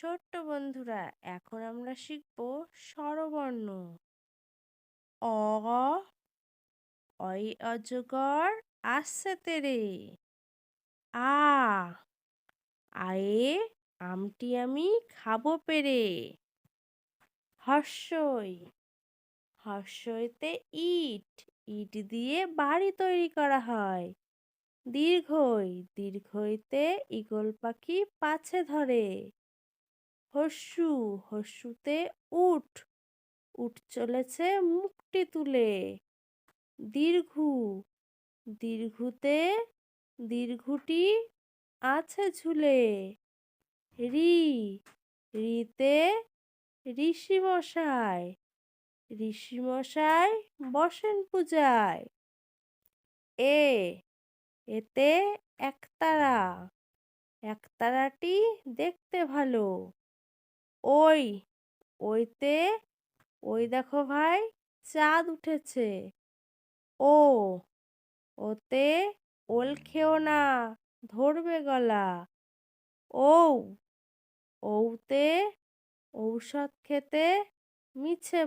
ছোট্ট বন্ধুরা, এখন আমরা শিখব স্বরবর্ণ। অ, অই, অজগর, আসছে তেরে। আ, আয়ে, আমটি আমি খাব পেরে। হর্ষই, হর্ষইতে ইট ইট দিয়ে বাড়ি তৈরি করা হয়। দীর্ঘই, দীর্ঘইতে ঈগল পাখি পাছে ধরে। হস্যু হস্যুতে উঠ উঠ চলেছে মুখটি তুলে। দীর্ঘু, দীর্ঘুতে দীর্ঘুটি আছে ঝুলে। রি, রিতে ঋষি মশাই ঋষি মশাই বসেন পূজায়। এ, এতে একতারা, একতারাটি দেখতে ভালো। ওই, ওইতে, ওই দেখো ভাই, চাঁদ উঠেছে। ও, ওতে ওল খেও না, ধরবে গলা। ও ওতে ঔষধ খেতে মিছে